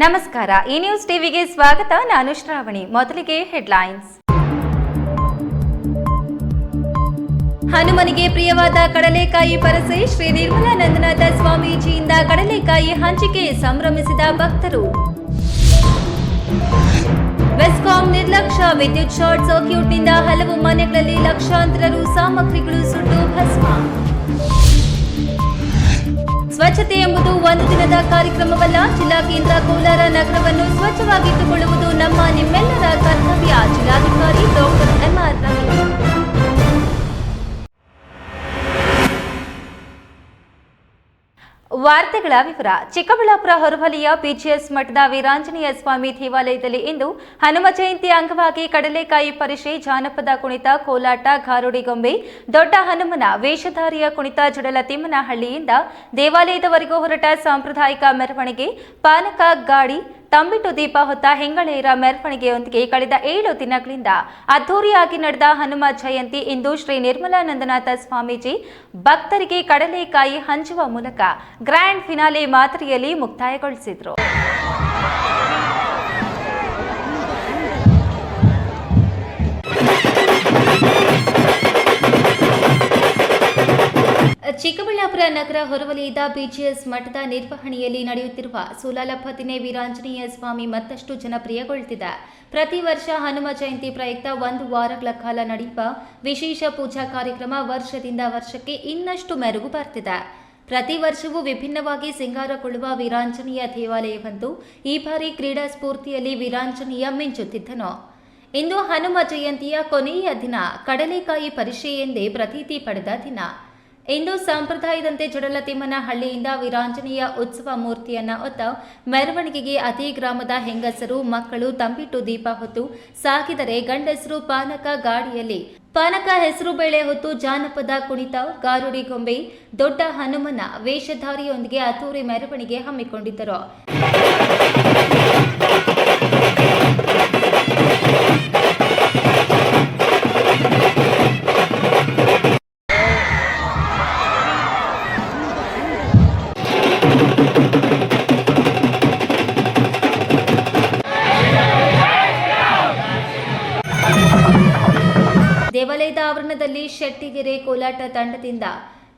ನಮಸ್ಕಾರ, ಈ ನ್ಯೂಸ್ ಟಿವಿಗೆ ಸ್ವಾಗತ. ನಾನು ಶ್ರಾವಣಿ. ಮೊದಲಿಗೆ ಹೆಡ್ಲೈನ್ಸ್. ಹನುಮನಿಗೆ ಪ್ರಿಯವಾದ ಕಡಲೆಕಾಯಿ ಪರಸೆ ಶ್ರೀ ನಿರ್ಮಲಾನಂದನಾಥ ಸ್ವಾಮೀಜಿಯಿಂದ ಕಡಲೆಕಾಯಿ ಹಂಚಿಕೆ ಸಂಭ್ರಮಿಸಿದ ಭಕ್ತರು. ವೆಸ್ಕಾಂ ನಿರ್ಲಕ್ಷ್ಯ, ವಿದ್ಯುತ್ ಶಾರ್ಟ್ ಸರ್ಕ್ಯೂಟ್ನಿಂದ ಹಲವು ಮನೆಗಳಲ್ಲಿ ಲಕ್ಷಾಂತರ ರು ಸಾಮಗ್ರಿಗಳು ಸುಟ್ಟು ಭಸ್ಮ. ಸ್ವಚ್ಛತೆ ಎಂಬುದು ಒಂದು ದಿನದ ಕಾರ್ಯಕ್ರಮವಲ್ಲ. ಜಿಲ್ಲಾ ಕೇಂದ್ರ ಕೋಲಾರ ನಗರವನ್ನು ಸ್ವಚ್ಛವಾಗಿಟ್ಟುಕೊಳ್ಳುವುದು ನಮ್ಮ ನಿಮ್ಮೆಲ್ಲರ ಕರ್ತವ್ಯ. ಜಿಲ್ಲಾಧಿಕಾರಿ ಡಾಕ್ಟರ್ ಎಂಆರ್ ರವಿ. ವಾರ್ತೆಗಳ ವಿವರ. ಚಿಕ್ಕಬಳ್ಳಾಪುರ ಹೊರವಲಿಯ ಪಿಜಿಎಸ್ ಮಠದ ವೀರಾಂಜನೇಯ ಸ್ವಾಮಿ ದೇವಾಲಯದಲ್ಲಿ ಇಂದು ಹನುಮ ಜಯಂತಿ ಅಂಗವಾಗಿ ಕಡಲೆಕಾಯಿ ಪರಿಷೆ, ಜಾನಪದ ಕುಣಿತ, ಕೋಲಾಟ ಗಾರುಡಿಗೊಂಬೆ ದೊಡ್ಡ ಹನುಮನ ವೇಷಧಾರಿಯ ಕುಣಿತ ಜುಡಲತಿಮ್ಮನಹಳ್ಳಿಯಿಂದ ದೇವಾಲಯದವರೆಗೂ ಹೊರಟ ಸಾಂಪ್ರದಾಯಿಕ ಮೆರವಣಿಗೆ, ಪಾನಕ, ಗಾಡಿ ತಂಬಿಟ್ಟು ದೀಪ ಹೊತ್ತ ಹೆಂಗಳೆಯರ ಮೆರವಣಿಗೆಯೊಂದಿಗೆ ಕಳೆದ ಏಳು ದಿನಗಳಿಂದ ಅದ್ದೂರಿಯಾಗಿ ನಡೆದ ಹನುಮ ಜಯಂತಿ ಇಂದು ಶ್ರೀ ನಿರ್ಮಲಾನಂದನಾಥ ಸ್ವಾಮೀಜಿ ಭಕ್ತರಿಗೆ ಕಡಲೆಕಾಯಿ ಹಂಚುವ ಮೂಲಕ ಗ್ರ್ಯಾಂಡ್ ಫಿನಾಲೆ ಮಾದರಿಯಲ್ಲಿ ಮುಕ್ತಾಯಗೊಳಿಸಿದರು. ಚಿಕ್ಕಬಳ್ಳಾಪುರ ನಗರ ಹೊರವಲಯದ ಬಿಜಿಎಸ್ ಮಠದ ನಿರ್ವಹಣೆಯಲ್ಲಿ ನಡೆಯುತ್ತಿರುವ ಸೂಲಾಲಪತಿನೇ ವೀರಾಂಜನೇಯ ಸ್ವಾಮಿ ಮತ್ತಷ್ಟು ಜನಪ್ರಿಯಗೊಳ್ಳುತ್ತಿದೆ ಪ್ರತಿ ವರ್ಷ ಹನುಮ ಜಯಂತಿ ಪ್ರಯುಕ್ತ ಒಂದು ವಾರಗಳ ಕಾಲ ನಡೆಯುವ ವಿಶೇಷ ಪೂಜಾ ಕಾರ್ಯಕ್ರಮ ವರ್ಷದಿಂದ ವರ್ಷಕ್ಕೆ ಇನ್ನಷ್ಟು ಮೆರುಗು ಬರ್ತಿದೆ. ಪ್ರತಿ ವರ್ಷವೂ ವಿಭಿನ್ನವಾಗಿ ಸಿಂಗಾರಗೊಳ್ಳುವ ವೀರಾಂಜನೇಯ ದೇವಾಲಯವಂತೂ ಈ ಬಾರಿ ಕ್ರೀಡಾ ಸ್ಫೂರ್ತಿಯಲ್ಲಿ ವೀರಾಂಜನೇಯ ಮಿಂಚುತ್ತಿದ್ದನು. ಇಂದು ಹನುಮ ಜಯಂತಿಯ ಕೊನೆಯ ದಿನ, ಕಡಲೆಕಾಯಿ ಪರಿಷೆ ಎಂದೇ ಪ್ರತೀತಿ ಪಡೆದ ದಿನ. ಇಂದು ಸಂಪ್ರದಾಯದಂತೆ ಜಡಲತಿಮ್ಮನ ಹಳ್ಳಿಯಿಂದ ವೀರಾಂಜನೇಯ ಉತ್ಸವ ಮೂರ್ತಿಯನ್ನ ಹೊತ್ತ ಮೆರವಣಿಗೆಗೆ ಅತಿ ಗ್ರಾಮದ ಹೆಂಗಸರು, ಮಕ್ಕಳು ತಂಬಿಟ್ಟು ದೀಪ ಹೊತ್ತು ಸಾಗಿದರೆ ಗಂಡಸರು ಪಾನಕ ಗಾಡಿಯಲ್ಲಿ. ಪಾನಕ ಹೆಸರು ಬೇಳೆ ಹೊತ್ತು ಜಾನಪದ ಕುಣಿತ, ಗಾರುಡಿ ಗೊಂಬೆ, ದೊಡ್ಡ ಹನುಮನ ವೇಷಧಾರಿಯೊಂದಿಗೆ ಅತೂರಿ ಮೆರವಣಿಗೆ ಹಮ್ಮಿಕೊಂಡಿದ್ದರು. ಕೋಲಾಟ ತಂಡದಿಂದ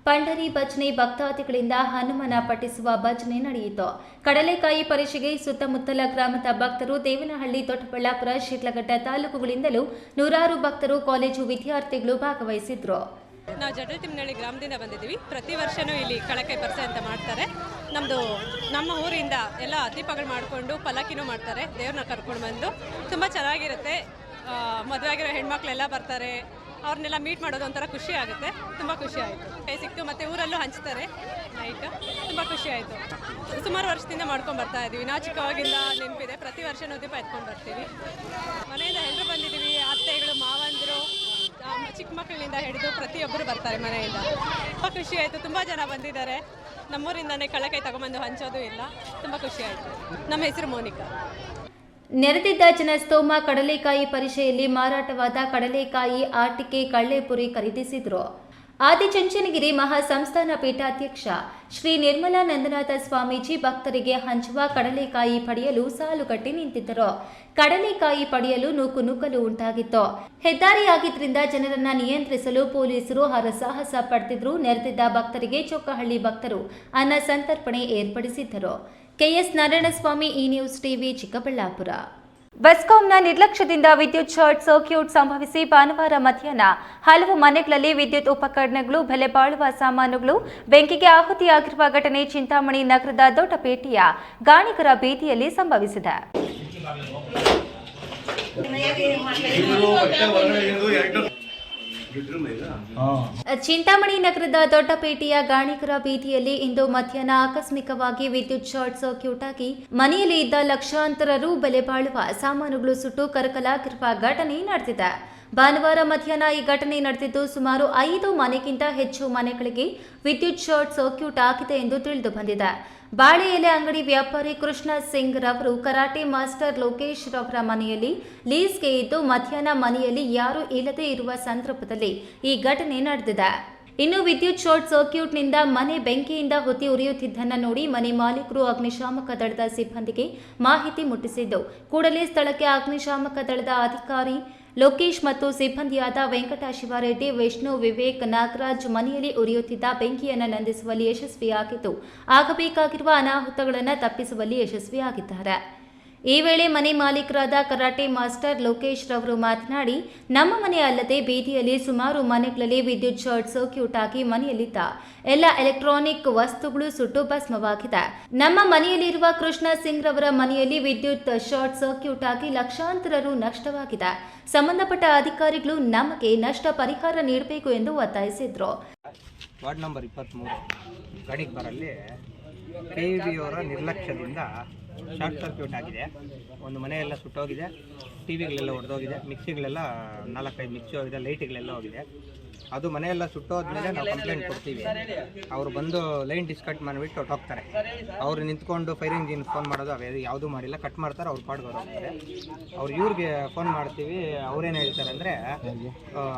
ಪಂಡರಿ ಭಜನೆ ಭಕ್ತಾದಿಗಳಿಂದ ಹನುಮನ ಪಠಿಸುವ ಭಜನೆ ನಡೆಯಿತು. ಕಡಲೆಕಾಯಿ ಪರಿಷೆಗೆ ಸುತ್ತಮುತ್ತಲ ಗ್ರಾಮದ ಭಕ್ತರು ದೇವನಹಳ್ಳಿ ದೊಡ್ಡಬಳ್ಳಾಪುರ ಶಿಡ್ಲಘಟ್ಟ ತಾಲೂಕುಗಳಿಂದಲೂ ನೂರಾರು ಭಕ್ತರು ಕಾಲೇಜು ವಿದ್ಯಾರ್ಥಿಗಳು ಭಾಗವಹಿಸಿದ್ರು. ನಾವು ಜಡತಿಮ್ಮನಹಳ್ಳಿ ಗ್ರಾಮದಿಂದ ಬಂದಿದ್ದೀವಿ. ಪ್ರತಿ ವರ್ಷನೂ ಇಲ್ಲಿ ಕಳಕೆ ಪರಿಸೆ ಅಂತ ಮಾಡ್ತಾರೆ. ನಮ್ಮದು ನಮ್ಮ ಊರಿಂದ ಎಲ್ಲ ದೀಪಗಳು ಮಾಡಿಕೊಂಡು ಪಲಾಕಿನೂ ಮಾಡ್ತಾರೆ. ದೇವ್ರನ್ನ ಕರ್ಕೊಂಡು ಬಂದು. ತುಂಬ ಚೆನ್ನಾಗಿರುತ್ತೆ. ಮದುವೆ ಆಗಿರೋ ಹೆಣ್ಮಕ್ಳೆಲ್ಲ ಬರ್ತಾರೆ. ಅವ್ರನ್ನೆಲ್ಲ ಮೀಟ್ ಮಾಡೋದು ಒಂಥರ ಖುಷಿ ಆಗುತ್ತೆ. ತುಂಬ ಖುಷಿ ಆಯಿತು. ಕೈ ಸಿಕ್ತು, ಮತ್ತು ಊರಲ್ಲೂ ಹಂಚ್ತಾರೆ. ನೈಟ್ ತುಂಬ ಖುಷಿ ಆಯಿತು. ಸುಮಾರು ವರ್ಷದಿಂದ ಮಾಡ್ಕೊಂಡು ಬರ್ತಾ ಇದ್ದೀವಿ ನಾವು ಚಿಕ್ಕವಾಗಿಂದ ನೆನಪಿದೆ. ಪ್ರತಿ ವರ್ಷ ದೀಪ ಎತ್ಕೊಂಡು ಬರ್ತೀವಿ. ಮನೆಯಿಂದ ಎಲ್ಲರೂ ಬಂದಿದ್ದೀವಿ ಅತ್ತೆಗಳು, ಮಾವಂದಿರು ಚಿಕ್ಕ ಮಕ್ಕಳಿಂದ ಹಿಡಿದು ಪ್ರತಿಯೊಬ್ಬರು ಬರ್ತಾರೆ ಮನೆಯಿಂದ. ತುಂಬ ಖುಷಿ ಆಯಿತು. ತುಂಬ ಜನ ಬಂದಿದ್ದಾರೆ. ನಮ್ಮೂರಿಂದನೇ ಕಳಕಾಯಿ ತಗೊಂಬಂದು ಹಂಚೋದು ಇಲ್ಲ. ತುಂಬ ಖುಷಿ ಆಯಿತು. ನಮ್ಮ ಹೆಸರು ಮೋನಿಕಾ. ನೆರೆದಿದ್ದ ಜನಸ್ತೋಮ ಕಡಲೆಕಾಯಿ ಪರಿಷೆಯಲ್ಲಿ ಮಾರಾಟವಾದ ಕಡಲೆಕಾಯಿ ಆಟಿಕೆ ಕಳ್ಳೆಪುರಿ ಖರೀದಿಸಿದರು. ಆದಿಚುಂಚನಗಿರಿ ಮಹಾಸಂಸ್ಥಾನ ಪೀಠಾಧ್ಯಕ್ಷ ಶ್ರೀ ನಿರ್ಮಲಾನಂದನಾಥ ಸ್ವಾಮೀಜಿ ಭಕ್ತರಿಗೆ ಹಂಚುವ ಕಡಲೆಕಾಯಿ ಪಡೆಯಲು ಸಾಲುಗಟ್ಟಿ ನಿಂತಿದ್ದರು. ಕಡಲೆಕಾಯಿ ಪಡೆಯಲು ನೂಕು ನುಗ್ಗಲು ಉಂಟಾಗಿತ್ತು. ಹೆದ್ದಾರಿಯಾಗಿದ್ದರಿಂದ ಜನರನ್ನ ನಿಯಂತ್ರಿಸಲು ಪೊಲೀಸರು ಹರಸಾಹಸ ಪಡೆದಿದ್ರು ನೆರೆದಿದ್ದ ಭಕ್ತರಿಗೆ ಚೊಕ್ಕಹಳ್ಳಿ ಭಕ್ತರು ಅನ್ನ ಸಂತರ್ಪಣೆ ಏರ್ಪಡಿಸಿದ್ದರು. ಕೆಎಸ್ ನಾರಾಯಣಸ್ವಾಮಿ ಈ ನ್ಯೂಸ್ ಟಿವಿ ಚಿಕ್ಕಬಳ್ಳಾಪುರ. ಬೆಸ್ಕಾಂನ ನಿರ್ಲಕ್ಷ್ಯದಿಂದ ವಿದ್ಯುತ್ ಶಾರ್ಟ್ ಸರ್ಕ್ಯೂಟ್ ಸಂಭವಿಸಿ ಭಾನುವಾರ ಮಧ್ಯಾಹ್ನ ಹಲವು ಮನೆಗಳಲ್ಲಿ ವಿದ್ಯುತ್ ಉಪಕರಣಗಳು ಬೆಲೆ ಬಾಳುವ ಸಾಮಾನುಗಳು ಬೆಂಕಿಗೆ ಆಹುತಿಯಾಗಿರುವ ಘಟನೆ ಚಿಂತಾಮಣಿ ನಗರದ ದೊಡ್ಡಪೇಟೆಯ ಗಾಣಿಗರ ಬೀದಿಯಲ್ಲಿ ಸಂಭವಿಸಿದೆ. ಚಿಂತಾಮಣಿ ನಗರದ ದೊಡ್ಡಪೇಟೆಯ ಗಾಣಿಗರ ಬೀದಿಯಲ್ಲಿ ಇಂದು ಮಧ್ಯಾಹ್ನ ಆಕಸ್ಮಿಕವಾಗಿ ವಿದ್ಯುತ್ ಶಾರ್ಟ್ ಸರ್ಕ್ಯೂಟ್ ಆಗಿ ಮನೆಯಲ್ಲಿ ಇದ್ದ ಲಕ್ಷಾಂತರ ರು ಬೆಲೆ ಬಾಳುವ ಸಾಮಾನುಗಳು ಸುಟ್ಟು ಕರಕಲಾಗಿರುವ ಘಟನೆ ನಡೆದಿದೆ. ಭಾನುವಾರ ಮಧ್ಯಾಹ್ನ ಈ ಘಟನೆ ನಡೆದಿದ್ದು ಸುಮಾರು ಐದು ಮನೆಗಿಂತ ಹೆಚ್ಚು ಮನೆಗಳಿಗೆ ವಿದ್ಯುತ್ ಶಾರ್ಟ್ ಸರ್ಕ್ಯೂಟ್ ಆಗಿದೆ ಎಂದು ತಿಳಿದು ಬಂದಿದೆ. ಬಾಳೆ ಎಲೆ ಅಂಗಡಿ ವ್ಯಾಪಾರಿ ಕೃಷ್ಣ ಸಿಂಗ್ ರವರು ಕರಾಟೆ ಮಾಸ್ಟರ್ ಲೋಕೇಶ್ ರವರ ಮನೆಯಲ್ಲಿ ಲೀಸ್ಗೆ ಇದ್ದು ಮಧ್ಯಾಹ್ನ ಮನೆಯಲ್ಲಿ ಯಾರೂ ಇಲ್ಲದೆ ಇರುವ ಸಂದರ್ಭದಲ್ಲಿ ಈ ಘಟನೆ ನಡೆದಿದೆ. ಇನ್ನು ವಿದ್ಯುತ್ ಶಾರ್ಟ್ ಸರ್ಕ್ಯೂಟ್ನಿಂದ ಮನೆ ಬೆಂಕಿಯಿಂದ ಹೊತ್ತಿ ಉರಿಯುತ್ತಿದ್ದನ್ನು ನೋಡಿ ಮನೆ ಮಾಲೀಕರು ಅಗ್ನಿಶಾಮಕ ದಳದ ಸಿಬ್ಬಂದಿಗೆ ಮಾಹಿತಿ ಮುಟ್ಟಿಸಿದ್ದು. ಕೂಡಲೇ ಸ್ಥಳಕ್ಕೆ ಅಗ್ನಿಶಾಮಕ ದಳದ ಅಧಿಕಾರಿ ಲೋಕೇಶ್ ಮತ್ತು ಸಿಬ್ಬಂದಿಯಾದ ವೆಂಕಟ ಶಿವಾರೆಡ್ಡಿ ವಿಷ್ಣು, ವಿವೇಕ್, ನಾಗರಾಜ್ ಮನೆಯಲ್ಲಿ ಉರಿಯುತ್ತಿದ್ದ ಬೆಂಕಿಯನ್ನು ನಂದಿಸುವಲ್ಲಿ ಯಶಸ್ವಿಯಾಗಿದ್ದು, ಆಗಬೇಕಾಗಿರುವ ಅನಾಹುತಗಳನ್ನು ತಪ್ಪಿಸುವಲ್ಲಿ ಯಶಸ್ವಿಯಾಗಿದ್ದಾರೆ. ಈ ವೇಳೆ ಮನೆ ಮಾಲೀಕರಾದ ಕರಾಟೆ ಮಾಸ್ಟರ್ ಲೋಕೇಶ್ ರವರು ಮಾತನಾಡಿ, ನಮ್ಮ ಮನೆ ಅಲ್ಲದೆ ಬೀದಿಯಲ್ಲಿ ಸುಮಾರು ಮನೆಗಳಲ್ಲಿ ವಿದ್ಯುತ್ ಶಾರ್ಟ್ ಸರ್ಕ್ಯೂಟ್ ಆಗಿ ಮನೆಯಲ್ಲಿದ್ದ ಎಲ್ಲ ಎಲೆಕ್ಟ್ರಾನಿಕ್ ವಸ್ತುಗಳು ಸುಟ್ಟು ಭಸ್ಮವಾಗಿದೆ. ನಮ್ಮ ಮನೆಯಲ್ಲಿರುವ ಕೃಷ್ಣ ಸಿಂಗ್ ರವರ ಮನೆಯಲ್ಲಿ ವಿದ್ಯುತ್ ಶಾರ್ಟ್ ಸರ್ಕ್ಯೂಟ್ ಆಗಿ ಲಕ್ಷಾಂತರ ರು ನಷ್ಟವಾಗಿದೆ. ಸಂಬಂಧಪಟ್ಟ ಅಧಿಕಾರಿಗಳು ನಮಗೆ ನಷ್ಟ ಪರಿಹಾರ ನೀಡಬೇಕು ಎಂದು ಒತ್ತಾಯಿಸಿದ್ರು. ವಾರ್ಡ್ ನಿರ್ಲಕ್ಷ್ಯದಿಂದ ಶಾರ್ಟ್ ಸರ್ಕ್ಯೂಟ್ ಆಗಿದೆ. ಒಂದು ಮನೆಯೆಲ್ಲ ಸುಟ್ಟೋಗಿದೆ. ಟಿ ವಿಗಳೆಲ್ಲ ಒಡೆದೋಗಿದೆ. ಮಿಕ್ಸಿಗಳೆಲ್ಲ ನಾಲ್ಕೈದು ಮಿಕ್ಸಿ ಹೋಗಿದೆ. ಲೈಟ್ಗಳೆಲ್ಲ ಹೋಗಿದೆ. ಅದು ಮನೆಯೆಲ್ಲ ಸುಟ್ಟೋದ್ಮೇಲೆ ನಾವು ಕಂಪ್ಲೇಂಟ್ ಕೊಡ್ತೀವಿ. ಅವರು ಬಂದು ಲೈನ್ ಡಿಸ್ಕಟ್ ಮಾಡಿಬಿಟ್ಟು ಹೋಗ್ತಾರೆ ಅವ್ರು ನಿಂತ್ಕೊಂಡು ಫೈರ್ ಇಂಜಿನ್ ಫೋನ್ ಮಾಡೋದು, ಅವೇ ಯಾವುದೂ ಮಾಡಿಲ್ಲ. ಕಟ್ ಮಾಡ್ತಾರೆ, ಅವ್ರು ಪಾಡ್ಗೆ ಅವ್ರು ಹೋಗ್ತಾರೆ ಅವ್ರು ಇವ್ರಿಗೆ ಫೋನ್ ಮಾಡ್ತೀವಿ. ಅವ್ರೇನು ಹೇಳ್ತಾರೆ ಅಂದರೆ